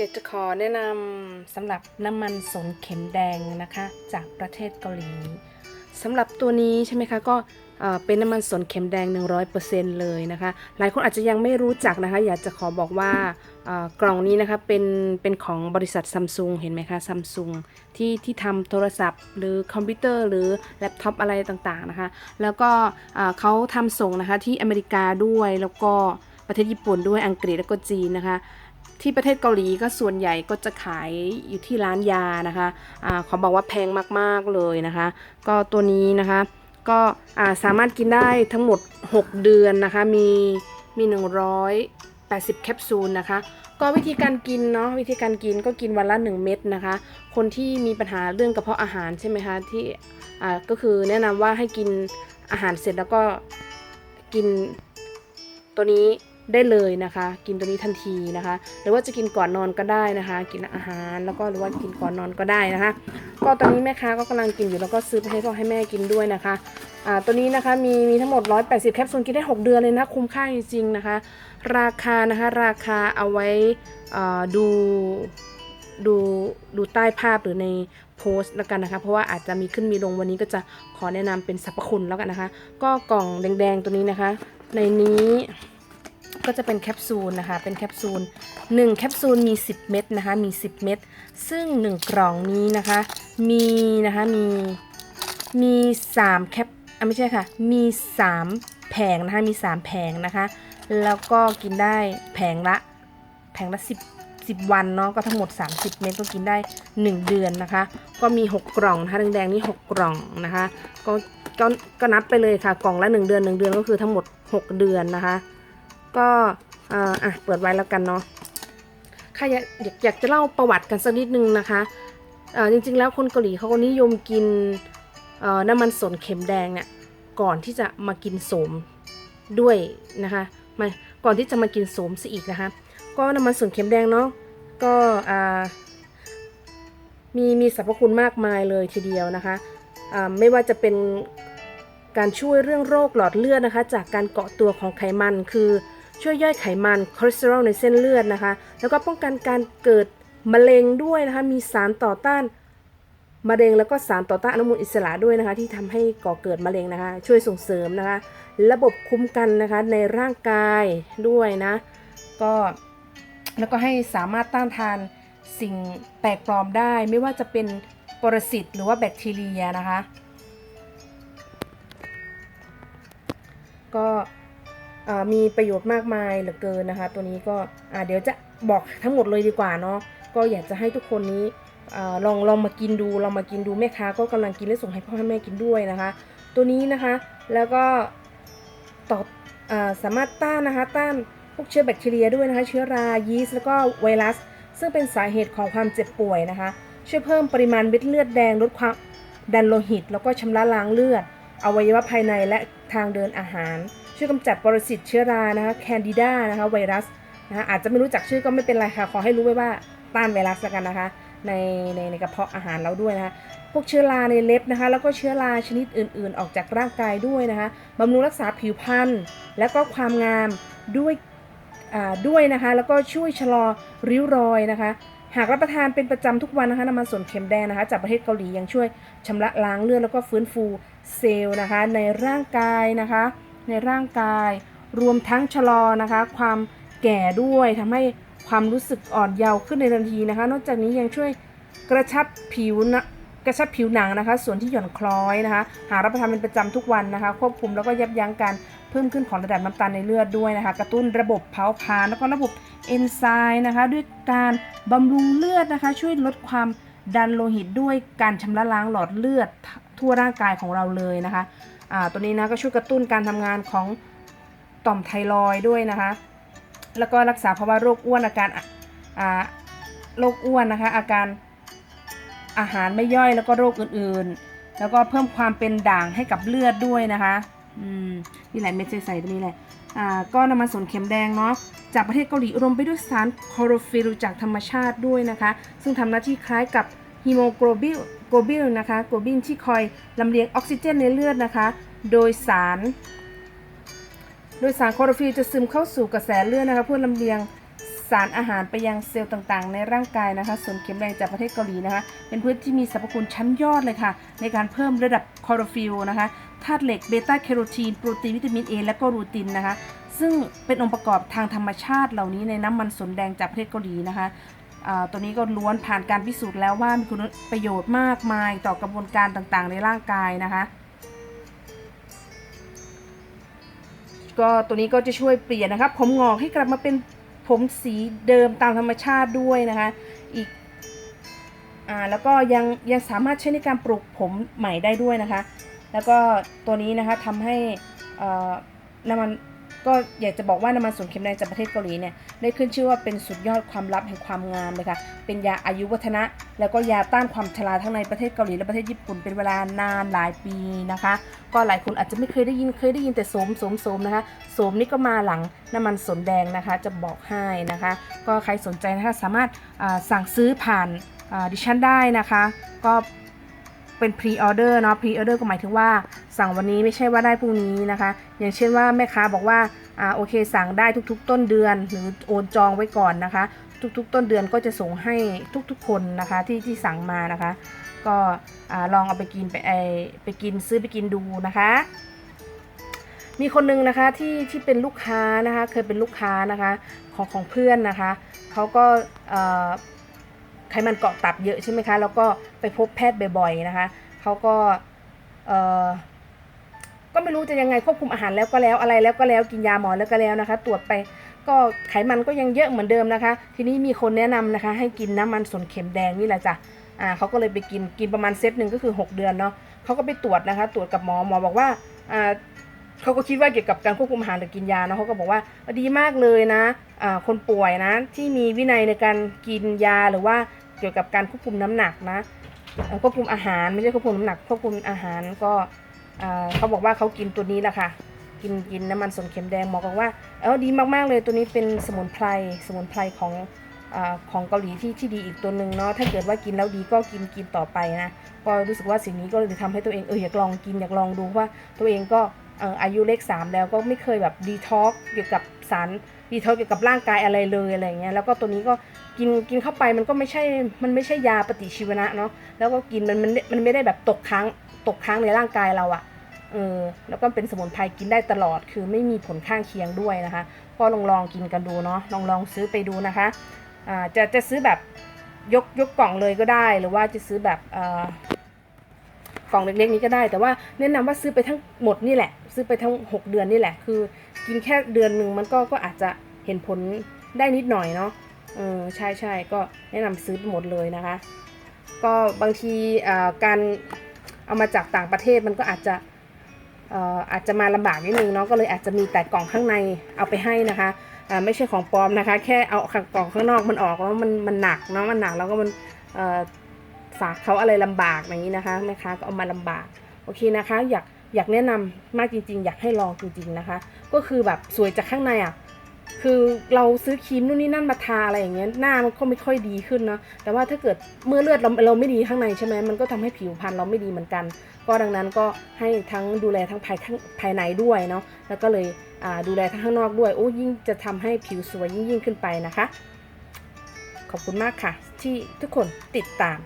อยากจะขอแนะนำสำหรับน้ำมันสนเข็มแดงนะคะ จากประเทศเกาหลีสำหรับตัวนี้ใช่ไหมคะก็เป็นน้ำมันสนเข็มแดง 100%เลยนะคะ หลายคนอาจจะยังไม่รู้จักนะคะ อยากจะขอบอกว่ากล่องนี้นะคะเป็นเป็นของบริษัทซัมซุงเห็นไหมคะซัมซุงที่ที่ทำโทรศัพท์ หรือคอมพิวเตอร์หรือแล็ปท็อปอะไรต่างๆนะคะ แล้วก็เขาทำส่งนะคะที่อเมริกาด้วยแล้วก็ประเทศญี่ปุ่นด้วยอังกฤษแล้วก็จีนนะคะ ที่ประเทศเกาหลีก็ส่วนใหญ่ก็จะขายอยู่ที่ร้านยานะคะอาขอบอกว่าแพงมากๆเลยนะคะ ก็ตัวนี้นะคะ ก็อ่าสามารถกินได้ทั้งหมด 6 เดือนนะคะ มีมี 180 แคปซูลนะคะ ก็วิธีการกินเนาะวิธีการกินก็กินวันละ 1 เม็ดนะคะ คนที่มีปัญหาเรื่องกระเพาะอาหารใช่ไหมคะที่อ่าก็คือแนะนำว่าให้กินอาหารเสร็จแล้วก็กินตัวนี้ ได้เลยนะคะ กินตัวนี้ทันทีนะคะ หรือว่าจะกินก่อนนอนก็ได้นะคะ กินอาหารแล้วก็หรือว่ากินก่อนนอนก็ได้นะคะ ก็ตอนนี้แม่ค้าก็กำลังกินอยู่แล้วก็ซื้อไปให้พ่อให้แม่กินด้วยนะคะอ่าตัวนี้นะคะมีมีทั้งหมด 180 แคปซูลกินได้ 6 เดือนเลยนะคุ้มค่าจริงๆนะคะ ราคานะคะราคาเอาไว้อ่าดูดูดูใต้ภาพหรือในโพสต์แล้วกันนะคะ เพราะว่าอาจจะมีขึ้นมีลงวันนี้ก็จะขอแนะนำเป็นสรรพคุณแล้วกันนะคะ ก็กล่องแดงๆตัวนี้นะคะ ในนี้ ก็จะเป็นแคปซูลนะคะ เป็นแคปซูล1แคปซูลมี 10 เม็ดนะคะ มี 10 เม็ด ซึ่ง 1 กล่องนี้นะคะ มีนะคะ มี มี3แคปอะไม่ใช่ค่ะ มี 3 แผงนะคะ มี 3 แผงนะคะ แล้วก็กินได้แผงละ แผงละ 10 10 วันเนาะ ก็ทั้งหมด 30 เม็ดก็กินได้ 1 เดือนนะคะ ก็มี 6 กล่องนะคะ แดงๆนี่ 6 กล่องนะคะ ก็ ก็ ก็นับไปเลยค่ะ กล่องละ 1 เดือน 1 เดือนก็คือทั้งหมด 6 เดือนนะคะ ก็อ่อะเปิดไว้แล้วกันเนาะค่ะอยากอยากจะเล่าประวัติกันสักนิดนึงนะคะเอ่อจริงๆแล้วคนเกาหลีเขาก็นิยมกินเอ่อน้ำมันสนเข็มแดงเนี่ยก่อนที่จะมากินโสมด้วยนะคะมาก่อนที่จะมากินโสมซะอีกนะคะ ก็น้ำมันสนเข็มแดงเนาะก็อ่ามีมีสรรพคุณมากมายเลยทีเดียวนะคะอ่าไม่ว่าจะเป็นการช่วยเรื่องโรคหลอดเลือดนะคะ จากการเกาะตัวของไขมันคือ ช่วยย่อยไขมันคอเลสเตอรอลในเส้นเลือดนะคะ แล้วก็ป้องกันการเกิดมะเร็งด้วยนะคะ มีสารต่อต้านมะเร็งแล้วก็สารต่อต้านอนุมูลอิสระด้วยนะคะ ที่ทำให้ก่อเกิดมะเร็งนะคะ ช่วยส่งเสริมนะคะ ระบบคุ้มกันนะคะในร่างกายด้วยนะก็แล้วก็ให้สามารถต้านทานสิ่งแปลกปลอมได้ ไม่ว่าจะเป็นปรสิตหรือว่าแบคทีเรียนะคะ ก็ มีประโยชน์มากมายเหลือเกินนะคะ ตัวนี้ก็เดี๋ยวจะบอกทั้งหมดเลยดีกว่าเนาะก็อยากจะให้ทุกคนนี้อลองลองมากินดูลองมากินดูแม่ค้าก็กำลังกินและส่งให้พ่อให้แม่กินด้วยนะคะ ตัวนี้นะคะแล้วก็ตอบอสามารถต้านนะคะต้านพวกเชื้อแบคทีเรียด้วยนะคะ เชื้อรายีสต์แล้วก็ไวรัส ซึ่งเป็นสาเหตุของความเจ็บป่วยนะคะ ช่วยเพิ่มปริมาณเม็ดเลือดแดงลดความดันโลหิต แล้วก็ชำระล้างเลือด อวัยวะภายในและทางเดินอาหาร ช่วยกำจัดปรสิตเชื้อรานะคะแคนดิดานะคะไวรัสนะคะอาจจะไม่รู้จักชื่อก็ไม่เป็นไรค่ะ ขอให้รู้ไว้ว่าต้านไวรัสแล้วกันนะคะในในในกระเพาะอาหารเราด้วยนะคะพวกเชื้อราในเล็บนะคะ แล้วก็เชื้อราชนิดอื่น ๆ ออกจากร่างกายด้วยนะคะบำรุงรักษาผิวพรรณและก็ความงามด้วยด้วยนะคะ แล้วก็ช่วยชะลอริ้วรอยนะคะ หากรับประทานเป็นประจำทุกวันนะคะน้ำมันส่วนเข็มแดงนะคะ จากประเทศเกาหลียังช่วยชำระล้างเลือดแล้วก็ฟื้นฟูเซลล์นะคะ ในร่างกายนะคะ ในร่างกาย รวมทั้งชะลอนะคะ ความแก่ด้วยทำให้ความรู้สึกอ่อนเยาว์ขึ้นในทันทีนะคะ นอกจากนี้ยังช่วยกระชับผิวนะกระชับผิวหนังนะคะ ส่วนที่หย่อนคล้อยนะคะ หากรับประทานเป็นประจำทุกวันนะคะ ควบคุมแล้วก็ยับยั้งการ เพิ่มขึ้นของระดับน้ำตาลในเลือดด้วยนะคะ กระตุ้นระบบเผาผลาญแล้วก็ระบบเอนไซม์นะคะ ด้วยการบำรุงเลือดนะคะ ช่วยลดความดันโลหิตด้วยการชำระล้างหลอดเลือดทั่วร่างกายของเราเลยนะคะอ่าตัวนี้นะก็ช่วยกระตุ้นการทำงานของต่อมไทรอยด์ด้วยนะคะ แล้วก็รักษาภาวะโรคอ้วนอาการอ่าโรคอ้วนนะคะ อาการอาหารไม่ย่อยแล้วก็โรคอื่นๆ แล้วก็เพิ่มความเป็นด่างให้กับเลือดด้วยนะคะ อืมนี่แหละเม็ดใสๆตัวนี้แหละอ่าก็น้ำมันสนเข็มแดงเนาะจากประเทศเกาหลีรวมไปด้วยสารคลอโรฟิลจากธรรมชาติด้วยนะคะ ซึ่งทำหน้าที่คล้ายกับฮีโมโกลบินโกลบินนะคะโกลบินที่คอยลำเลียงออกซิเจนในเลือดนะคะ โดยสาร โดยสารคลอโรฟิลจะซึมเข้าสู่กระแสเลือดนะคะ เพื่อลำเลียงสารอาหารไปยังเซลล์ต่างๆ ในร่างกายนะคะส่วนเข็มแดงจากประเทศเกาหลีนะคะ เป็นพืชที่มีสรรพคุณชั้นยอดเลยค่ะ ในการเพิ่มระดับคลอโรฟิลนะคะ ธาตุเหล็กเบต้าแคโรทีน โปรตีนวิตามิน A และก็รูตินนะคะ ซึ่งเป็นองค์ประกอบทางธรรมชาติเหล่านี้ในน้ำมันสนแดงจากประเทศเกาหลีนะคะตัวนี้ก็ล้วนผ่านการพิสูจน์แล้วว่ามีคุณประโยชน์มากมายต่อกระบวนการต่างๆ ในร่างกายนะคะก็ตัวนี้ก็จะช่วยเปลี่ยนนะคะผมงอกให้กลับมาเป็นผมสีเดิมตามธรรมชาติด้วยนะคะ อีกอ่าแล้วก็ยังยังสามารถใช้ในการปลูกผมใหม่ได้ด้วยนะคะ แล้วก็ตัวนี้นะคะทำให้น้ำมันก็อยากจะบอกว่าน้ำมันสนเข็มแดงจากประเทศเกาหลีเนี่ยได้ขึ้นชื่อว่าเป็นสุดยอดความลับแห่งความงามเลยค่ะ เป็นยาอายุวัฒนะ แล้วก็ยาต้านความชราทั้งในประเทศเกาหลีและประเทศญี่ปุ่นเป็นเวลานานหลายปีนะคะ ก็หลายคนอาจจะไม่เคยได้ยินเคยได้ยินแต่โสมโสมโสมนะคะโสมนี่ก็มาหลังน้ำมันสนแดงนะคะ จะบอกให้นะคะ ก็ใครสนใจนะคะสามารถสั่งซื้อผ่านดิฉันได้นะคะ ก็ เป็นพรีออเดอร์เนาะพรีออเดอร์ก็หมายถึงว่า สั่งวันนี้ไม่ใช่ว่าได้พรุ่งนี้นะคะ อย่างเช่นว่าแม่ค้าบอกว่าอ่าโอเค สั่งได้ทุกๆ ต้นเดือนหรือโอนจองไว้ก่อนนะคะ ทุกๆ ต้นเดือนก็จะส่งให้ทุกๆ คนนะคะที่ที่สั่งมานะคะ ก็อ่าลองเอาไปกินไปไอไปกินซื้อไปกินดูนะคะมีคนนึงนะคะที่ที่เป็นลูกค้านะคะเคยเป็นลูกค้านะคะของของเพื่อนนะคะเขาก็อ่อ ไขมันเกาะตับเยอะใช่ไหมคะ แล้วก็ไปพบแพทย์บ่อยๆนะคะเขาก็เออก็ไม่รู้จะยังไงควบคุมอาหารแล้วก็แล้วอะไรแล้วก็แล้วกินยาหมอแล้วก็แล้วนะคะ ตรวจไปก็ไขมันก็ยังเยอะเหมือนเดิมนะคะ ทีนี้มีคนแนะนำนะคะ ให้กินน้ำมันสนเข็มแดงนี่แหละจ้ะอ่าเขาก็เลยไปกินกินประมาณเซตหนึ่งก็คือ 6 เดือนเนาะเขาก็ไปตรวจนะคะ ตรวจกับหมอหมอบอกว่าอ่าเขาก็คิดว่าเกี่ยวกับการควบคุมอาหารหรือกินยาเนาะเขาก็บอกว่าดีมากเลยนะอ่าคนป่วยนะที่มีวินัยในการกินยาหรือว่า เกี่ยวกับการควบคุมน้ำหนักนะควบคุมอาหารไม่ใช่ควบคุมน้ำหนักควบคุมอาหารก็เขาบอกว่าเขากินตัวนี้แหละค่ะกินกินน้ำมันสนเข็มแดงหมอบอกว่าเออดีมากๆเลยตัวนี้เป็นสมุนไพรสมุนไพรของอของเกาหลีที่ที่ดีอีกตัวหนึ่งเนาะถ้าเกิดว่ากินแล้วดีก็กินกินต่อไปนะก็รู้สึกว่าสิ่งนี้ก็เลยทำให้ตัวเองเอออยากลองกินอยากลองดูว่าตัวเองก็ อายุเลขสามแล้วก็ไม่เคยแบบดีท็อกเกี่ยวกับสารดีท็อกเกี่ยวกับร่างกายอะไรเลยอะไรเงี้ยแล้วก็ตัวนี้ก็กินกินเข้าไปมันก็ไม่ใช่มันไม่ใช่ยาปฏิชีวนะเนาะแล้วก็กินมันมันมันไม่ได้แบบตกค้างตกค้างในร่างกายเราอะเออแล้วก็เป็นสมุนไพรกินได้ตลอด คือไม่มีผลข้างเคียงด้วยนะคะ ก็ลองลองกินกันดูเนาะลองลองซื้อไปดูนะคะอ่าจะจะซื้อแบบยกยกกล่องเลยก็ได้หรือว่าจะซื้อแบบอ่อ กล่องเล็กๆนี้ก็ได้ แต่ว่าแนะนำว่าซื้อไปทั้งหมดนี่แหละ ซื้อไปทั้ง 6 เดือนนี่แหละ คือ กินแค่เดือนหนึ่งมันก็ก็อาจจะเห็นผลได้นิดหน่อยเนาะเออใช่ใช่ก็แนะนำซื้อไปหมดเลยนะคะ ก็บางทีอ่าการเอามาจากต่างประเทศมันก็อาจจะเอ่ออาจจะมาลำบากนิดนึงเนาะก็เลยอาจจะมีแต่กล่องข้างในเอาไปให้นะคะอ่าไม่ใช่ของปลอมนะคะ แค่เอากล่องข้างนอกมันออกแล้วมันมันหนักเนาะมันหนักแล้วก็มันเฝากเขาอะไรลำบากอย่างนี้นะคะแม่ค้าก็เอามาลำบากโอเคนะคะ อยากอยากแนะนำมากจริง ๆ อยากให้ลองจริง ๆนะคะ ก็คือแบบสวยจากข้างในอะคือเราซื้อครีมนู่นนี่นั่นมาทาอะไรอย่างเงี้ยหน้ามันก็ไม่ค่อยดีขึ้นเนาะแต่ว่าถ้าเกิดเมื่อเลือดเราเราไม่ดีข้างในใช่ไหมมันก็ทำให้ผิวพรรณเราไม่ดีเหมือนกัน ก็ดังนั้นก็ให้ทั้งดูแลทั้งภายข้างภายในด้วยเนาะแล้วก็เลยดูแลทั้งข้างนอกด้วยโอ้ยิ่งจะทำให้ผิวสวยยิ่งยิ่งขึ้นไปนะคะ ขอบคุณมากค่ะ ที่ทุกคนติดตาม